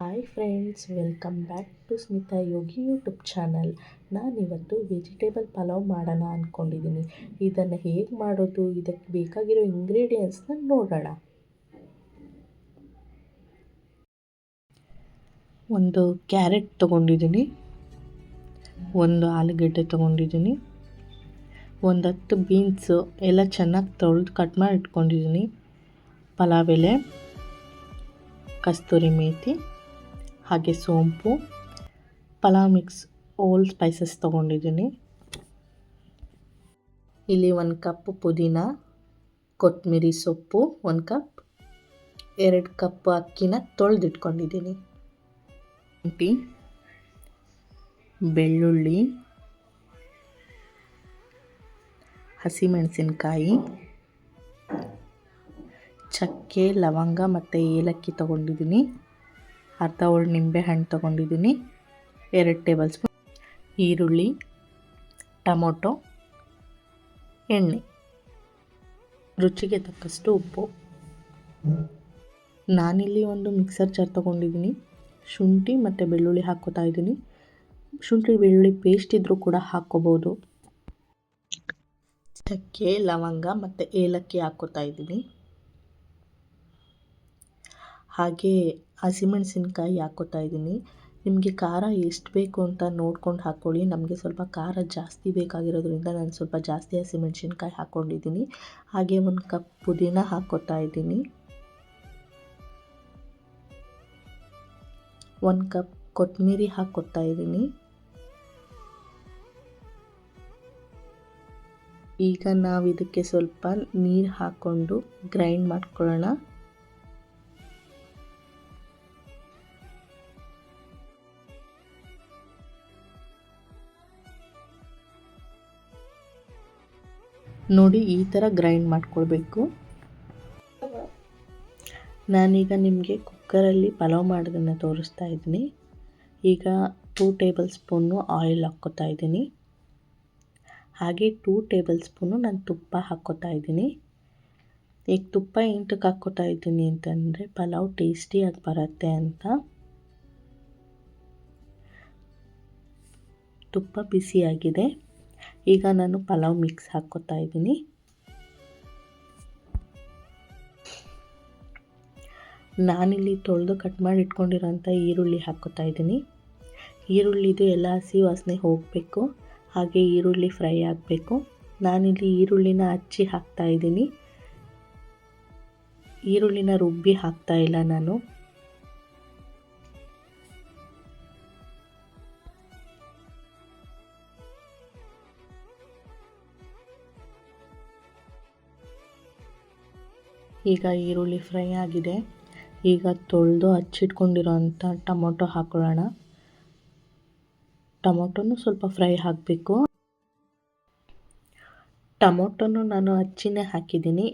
Hi friends welcome back to Smita Yogi YouTube channel ನಾನಿವತ್ತು vegetable pulao ಮಾಡೋಣ ಅಂದ್ಕೊಂಡಿದ್ದೀನಿ ಇದನ್ನು ಹೇಗೆ ಮಾಡೋದು, ಇದಕ್ಕೆ ಬೇಕಾಗಿರೋ ಇಂಗ್ರೀಡಿಯೆಂಟ್ಸ್ನ ನೋಡೋಣ. ಒಂದು ಕ್ಯಾರೆಟ್ ತೊಗೊಂಡಿದ್ದೀನಿ. ಒಂದು ಆಲೂಗಡ್ಡೆ ತೊಗೊಂಡಿದ್ದೀನಿ. ಒಂದು ಹತ್ತು ಬೀನ್ಸು ಎಲ್ಲ ಚೆನ್ನಾಗಿ ತೊಳೆದು ಕಟ್ ಮಾಡಿ ಇಟ್ಕೊಂಡಿದ್ದೀನಿ. ಪಲಾವ್ ಎಲೆ, ಕಸ್ತೂರಿ ಮೇಥಿ ಹಾಗೆ ಸೋಂಪು, ಪಲಾವ್ ಮಿಕ್ಸ್, ಓಲ್ ಸ್ಪೈಸಸ್ ತೊಗೊಂಡಿದ್ದೀನಿ. ಇಲ್ಲಿ ಒಂದು ಕಪ್ ಪುದೀನ ಕೊತ್ತಂಬರಿ ಸೊಪ್ಪು ಒಂದು ಕಪ್ ಎರಡು ಕಪ್ ಅಕ್ಕಿನ ತೊಳೆದಿಟ್ಕೊಂಡಿದ್ದೀನಿ. ಶುಂಠಿ ಬೆಳ್ಳುಳ್ಳಿ, ಹಸಿಮೆಣಸಿನ್ಕಾಯಿ, ಚಕ್ಕೆ, ಲವಂಗ ಮತ್ತು ಏಲಕ್ಕಿ ತೊಗೊಂಡಿದ್ದೀನಿ. ಅರ್ಧ ಹೋಳು ನಿಂಬೆಹಣ್ಣು ತೊಗೊಂಡಿದ್ದೀನಿ ಎರಡು ಟೇಬಲ್ ಸ್ಪೂನ್ ಈರುಳ್ಳಿ, ಟೊಮೊಟೊ, ಎಣ್ಣೆ. ರುಚಿಗೆ ತಕ್ಕಷ್ಟು ಉಪ್ಪು. ನಾನಿಲ್ಲಿ ಒಂದು ಮಿಕ್ಸರ್ ಚಾರ್ ತೊಗೊಂಡಿದ್ದೀನಿ ಶುಂಠಿ ಮತ್ತು ಬೆಳ್ಳುಳ್ಳಿ ಹಾಕ್ಕೋತಾ ಇದ್ದೀನಿ ಶುಂಠಿ, ಬೆಳ್ಳುಳ್ಳಿ ಪೇಸ್ಟ್ ಇದ್ದರೂ ಕೂಡ ಹಾಕ್ಕೋಬೋದು. ಚಕ್ಕೆ, ಲವಂಗ ಮತ್ತು ಏಲಕ್ಕಿ ಹಾಕ್ಕೋತಾ ಇದ್ದೀನಿ ಹಾಗೆ ಹಸಿಮೆಣಸಿನ್ಕಾಯಿ ಹಾಕ್ಕೊತಾ ಇದ್ದೀನಿ. ನಿಮಗೆ ಖಾರ ಎಷ್ಟು ಬೇಕು ಅಂತ ನೋಡ್ಕೊಂಡು ಹಾಕ್ಕೊಳ್ಳಿ ನಮಗೆ ಸ್ವಲ್ಪ ಖಾರ ಜಾಸ್ತಿ ಬೇಕಾಗಿರೋದ್ರಿಂದ ನಾನು ಸ್ವಲ್ಪ ಜಾಸ್ತಿ ಹಸಿಮೆಣಸಿನ್ಕಾಯಿ ಹಾಕ್ಕೊಂಡಿದ್ದೀನಿ ಹಾಗೆ ಒಂದು ಕಪ್ ಪುದೀನ ಹಾಕ್ಕೋತಾ ಇದ್ದೀನಿ. ಒಂದು ಕಪ್ ಕೊತ್ತಂಬರಿ ಹಾಕ್ಕೊತಾ ಇದ್ದೀನಿ. ಈಗ ನಾವು ಇದಕ್ಕೆ ಸ್ವಲ್ಪ ನೀರು ಹಾಕ್ಕೊಂಡು ಗ್ರೈಂಡ್ ಮಾಡ್ಕೊಳ್ಳೋಣ. ನೋಡಿ ಈ ಥರ ಗ್ರೈಂಡ್ ಮಾಡ್ಕೊಳ್ಬೇಕು. ನಾನೀಗ ನಿಮಗೆ ಕುಕ್ಕರಲ್ಲಿ ಪಲಾವ್ ಮಾಡೋದನ್ನು ತೋರಿಸ್ತಾ ಇದ್ದೀನಿ. ಈಗ ಟೂ ಟೇಬಲ್ ಸ್ಪೂನು ಆಯಿಲ್ ಹಾಕ್ಕೋತಾ ಇದ್ದೀನಿ. ಹಾಗೆ ಟೂ ಟೇಬಲ್ ಸ್ಪೂನು ನಾನು ತುಪ್ಪ ಹಾಕ್ಕೋತಾ ಇದ್ದೀನಿ. ಈಗ ತುಪ್ಪ ಎಂಟಕ್ಕೆ ಹಾಕ್ಕೋತಾ ಇದ್ದೀನಿ ಅಂತಂದರೆ ಪಲಾವ್ ಟೇಸ್ಟಿಯಾಗಿ ಬರುತ್ತೆ ಅಂತ. ತುಪ್ಪ ಬಿಸಿಯಾಗಿದೆ. ಈಗ ನಾನು ಪಲಾವ್ ಮಿಕ್ಸ್ ಹಾಕ್ಕೋತಾ ಇದ್ದೀನಿ. ನಾನಿಲ್ಲಿ ತೊಳೆದು ಕಟ್ ಮಾಡಿ ಇಟ್ಕೊಂಡಿರೋಂಥ ಈರುಳ್ಳಿ ಹಾಕ್ಕೋತಾ ಇದ್ದೀನಿ. ಈರುಳ್ಳಿದು ಎಲ್ಲ ಹಸಿ ವಾಸನೆ ಹೋಗಬೇಕು. ಹಾಗೆ ಈರುಳ್ಳಿ ಫ್ರೈ ಆಗಬೇಕು. ನಾನಿಲ್ಲಿ ಈರುಳ್ಳಿನ ಹಚ್ಚಿ ಹಾಕ್ತಾ ಇದ್ದೀನಿ. ಈರುಳ್ಳಿನ ರುಬ್ಬಿ ಹಾಕ್ತಾ ಇಲ್ಲ ನಾನು. ಈಗ ಈರುಳ್ಳಿ ಫ್ರೈ ಆಗಿದೆ. ಈಗ ತೊಳೆದು ಹಚ್ಚಿಟ್ಕೊಂಡಿರೋಂಥ ಟೊಮೊಟೊ ಹಾಕೊಳ್ಳೋಣ. ಟೊಮೊಟೊನು ಸ್ವಲ್ಪ ಫ್ರೈ ಹಾಕಬೇಕು. ಟೊಮೊಟೊನು ನಾನು ಹಚ್ಚಿನೇ ಹಾಕಿದ್ದೀನಿ.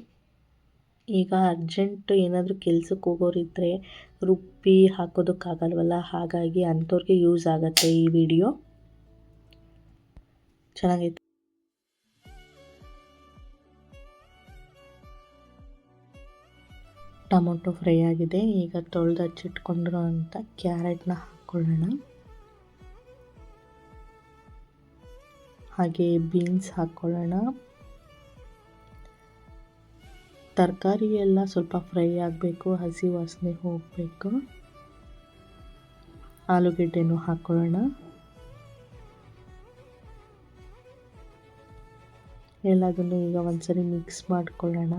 ಈಗ ಅರ್ಜೆಂಟ್ ಏನಾದರೂ ಕೆಲ್ಸಕ್ಕೆ ಹೋಗೋರಿದ್ದರೆ ರುಬ್ಬಿ ಹಾಕೋದಕ್ಕಾಗಲ್ವಲ್ಲ? ಹಾಗಾಗಿ ಅಂಥವ್ರಿಗೆ ಯೂಸ್ ಆಗುತ್ತೆ ಈ ವಿಡಿಯೋ. ಚೆನ್ನಾಗೈತೆ. ಟೊಮೊಟೊ ಫ್ರೈ ಆಗಿದೆ. ಈಗ ತೊಳೆದು ಹಚ್ಚಿಟ್ಕೊಂಡಿರೋ ಅಂಥ ಕ್ಯಾರೆಟ್ನ ಹಾಕ್ಕೊಳ್ಳೋಣ ಹಾಗೆ ಬೀನ್ಸ್ ಹಾಕ್ಕೊಳ್ಳೋಣ ತರಕಾರಿ ಎಲ್ಲ ಸ್ವಲ್ಪ ಫ್ರೈ ಆಗಬೇಕು, ಹಸಿ ವಾಸನೆ ಹೋಗಬೇಕು. ಆಲೂಗೆಡ್ಡೆನೂ ಹಾಕ್ಕೊಳ್ಳೋಣ ಎಲ್ಲದನ್ನು ಈಗ ಒಂದ್ಸರಿ ಮಿಕ್ಸ್ ಮಾಡ್ಕೊಳ್ಳೋಣ.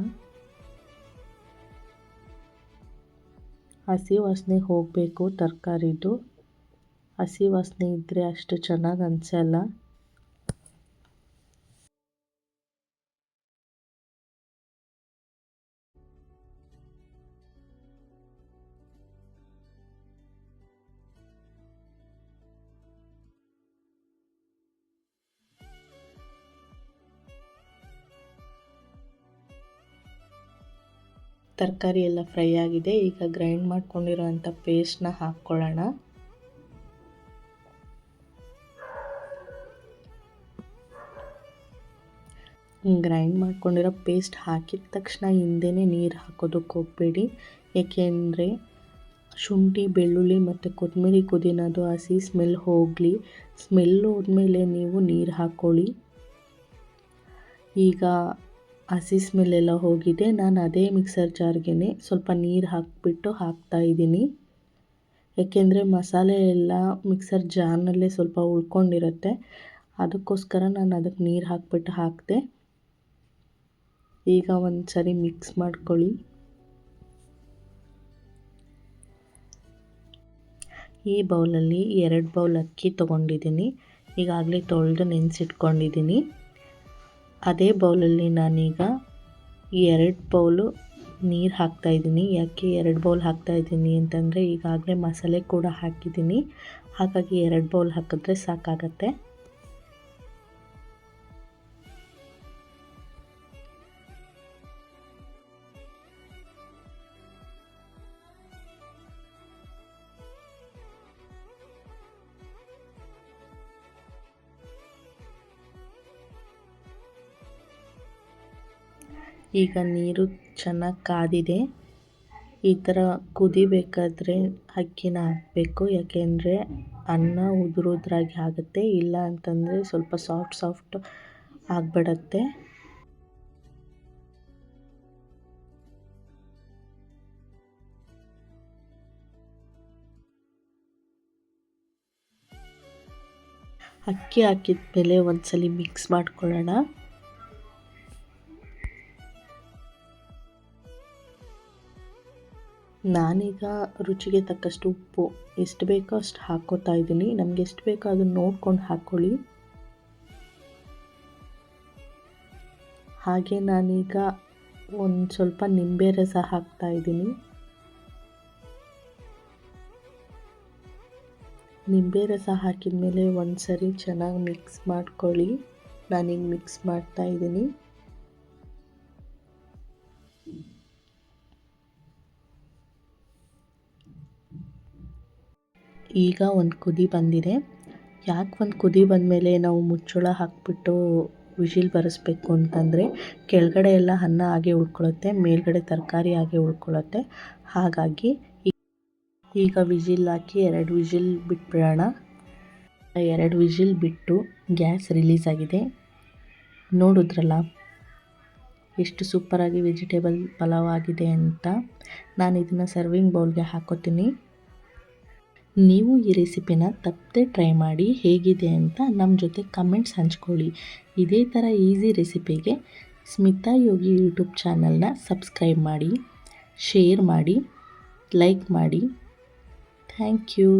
ಹಸಿ ವಾಸನೆ ಹೋಗಬೇಕು ತರಕಾರಿದು. ಹಸಿ ವಾಸನೆ ಇದ್ದರೆ ಅಷ್ಟು ಚೆನ್ನಾಗಿ ಅನಿಸಲ್ಲ. ತರಕಾರಿ ಎಲ್ಲ ಫ್ರೈ ಆಗಿದೆ. ಈಗ ಗ್ರೈಂಡ್ ಮಾಡ್ಕೊಂಡಿರೋಂಥ ಪೇಸ್ಟ್ನ ಹಾಕ್ಕೊಳ್ಳೋಣ. ಗ್ರೈಂಡ್ ಮಾಡ್ಕೊಂಡಿರೋ ಪೇಸ್ಟ್ ಹಾಕಿದ ತಕ್ಷಣ ಹಿಂದೆಯೇ ನೀರು ಹಾಕೋದಕ್ಕೆ ಹೋಗಬೇಡಿ. ಏಕೆಂದರೆ ಶುಂಠಿ, ಬೆಳ್ಳುಳ್ಳಿ ಮತ್ತು ಕೊತ್ತಂಬರಿ ಕುದಿನದು ಹಸಿ ಸ್ಮೆಲ್ ಹೋಗಲಿ. ಸ್ಮೆಲ್ ಹೋದ್ಮೇಲೆ ನೀವು ನೀರು ಹಾಕ್ಕೊಳ್ಳಿ. ಈಗ ಹಸಿ ಸ್ಮೆಲ್ಲೆಲ್ಲ ಹೋಗಿದೆ. ನಾನು ಅದೇ ಮಿಕ್ಸರ್ ಜಾರ್ಗೆ ಸ್ವಲ್ಪ ನೀರು ಹಾಕಿಬಿಟ್ಟು ಹಾಕ್ತಾಯಿದ್ದೀನಿ ಏಕೆಂದರೆ ಮಸಾಲೆ ಎಲ್ಲ ಮಿಕ್ಸರ್ ಜಾರ್ನಲ್ಲೇ ಸ್ವಲ್ಪ ಉಳ್ಕೊಂಡಿರುತ್ತೆ. ಅದಕ್ಕೋಸ್ಕರ ನಾನು ಅದಕ್ಕೆ ನೀರು ಹಾಕಿಬಿಟ್ಟು ಹಾಕಿದೆ. ಈಗ ಒಂದು ಸರಿ ಮಿಕ್ಸ್ ಮಾಡ್ಕೊಳ್ಳಿ. ಈ ಬೌಲಲ್ಲಿ ಎರಡು ಬೌಲ್ ಅಕ್ಕಿ ತೊಗೊಂಡಿದ್ದೀನಿ. ಈಗಾಗಲೇ ತೊಳೆದು ನೆನೆಸಿಟ್ಕೊಂಡಿದ್ದೀನಿ. ಅದೇ ಬೌಲಲ್ಲಿ ನಾನೀಗ ಎರಡು ಬೌಲು ನೀರು ಹಾಕ್ತಾಯಿದ್ದೀನಿ ಯಾಕೆ ಎರಡು ಬೌಲ್ ಹಾಕ್ತಾಯಿದ್ದೀನಿ ಅಂತಂದರೆ ಈಗಾಗಲೇ ಮಸಾಲೆ ಕೂಡ ಹಾಕಿದ್ದೀನಿ. ಹಾಗಾಗಿ ಎರಡು ಬೌಲ್ ಹಾಕಿದ್ರೆ ಸಾಕಾಗತ್ತೆ. ಈಗ ನೀರು ಚೆನ್ನಾಗಿ ಕಾದಿದೆ. ಈ ಥರ ಕುದಿಬೇಕಾದ್ರೆ ಅಕ್ಕಿನ ಹಾಕಬೇಕು. ಯಾಕೆಂದರೆ ಅನ್ನ ಉದುರು ಉದುರಾಗಿ ಆಗುತ್ತೆ. ಇಲ್ಲ ಅಂತಂದರೆ ಸ್ವಲ್ಪ ಸಾಫ್ಟ್ ಸಾಫ್ಟ್ ಆಗಿಬಿಡತ್ತೆ. ಅಕ್ಕಿ ಹಾಕಿದ ಮೇಲೆ ಒಂದ್ಸಲಿ ಮಿಕ್ಸ್ ಮಾಡ್ಕೊಳ್ಳೋಣ. ನಾನೀಗ ರುಚಿಗೆ ತಕ್ಕಷ್ಟು ಉಪ್ಪು. ಎಷ್ಟು ಬೇಕೋ ಅಷ್ಟು ಹಾಕ್ಕೋತಾ ಇದ್ದೀನಿ. ನಮಗೆ ಎಷ್ಟು ಬೇಕೋ ಅದನ್ನು ನೋಡ್ಕೊಂಡು ಹಾಕ್ಕೊಳ್ಳಿ. ಹಾಗೆ ನಾನೀಗ ಒಂದು ಸ್ವಲ್ಪ ನಿಂಬೆ ರಸ ಹಾಕ್ತಾ ಇದ್ದೀನಿ. ನಿಂಬೆ ರಸ ಹಾಕಿದ ಮೇಲೆ ಒಂದು ಸರಿ ಚೆನ್ನಾಗಿ ಮಿಕ್ಸ್ ಮಾಡ್ಕೊಳ್ಳಿ. ನಾನೀಗ ಮಿಕ್ಸ್ ಮಾಡ್ತಾ ಇದ್ದೀನಿ. ಈಗ ಒಂದು ಕುದಿ ಬಂದಿದೆ. ಯಾಕೆ ಒಂದು ಕುದಿ ಬಂದಮೇಲೆ ನಾವು ಮುಚ್ಚಳ ಹಾಕಿಬಿಟ್ಟು ವಿಶಿಲ್ ಬರೆಸ್ಬೇಕು ಅಂತಂದರೆ ಕೆಳಗಡೆ ಎಲ್ಲ ಅನ್ನ ಹಾಗೆ ಉಳ್ಕೊಳ್ಳುತ್ತೆ ಮೇಲ್ಗಡೆ ತರಕಾರಿ ಹಾಗೆ ಉಳ್ಕೊಳ್ಳುತ್ತೆ ಹಾಗಾಗಿ ಈಗ ವಿಜಿಲ್ ಹಾಕಿ ಎರಡು ವಿಜಿಲ್ ಬಿಟ್ಬಿಡೋಣ. ಎರಡು ವಿಜಿಲ್ ಬಿಟ್ಟು ಗ್ಯಾಸ್ ರಿಲೀಸ್ ಆಗಿದೆ. ನೋಡಿದ್ರಲ್ಲ ಎಷ್ಟು ಸೂಪರಾಗಿ ವೆಜಿಟೇಬಲ್ ಪಲಾವ್ ಆಗಿದೆ ಅಂತ. ನಾನು ಇದನ್ನು ಸರ್ವಿಂಗ್ ಬೌಲ್ಗೆ ಹಾಕೋತೀನಿ. ನೀವು ಈ ರೆಸಿಪಿನ ತಪ್ಪದೆ ಟ್ರೈ ಮಾಡಿ ಹೇಗಿದೆ ಅಂತ ನಮ್ಮ ಜೊತೆ ಕಮೆಂಟ್ಸ್ ಹಂಚ್ಕೊಳ್ಳಿ. ಇದೇ ಥರ ಈಸಿ ರೆಸಿಪಿಗೆ ಸ್ಮಿತಾ ಯೋಗಿ ಯೂಟ್ಯೂಬ್ ಚಾನಲ್ನ ಸಬ್ಸ್ಕ್ರೈಬ್ ಮಾಡಿ, ಶೇರ್ ಮಾಡಿ, ಲೈಕ್ ಮಾಡಿ. Thank you.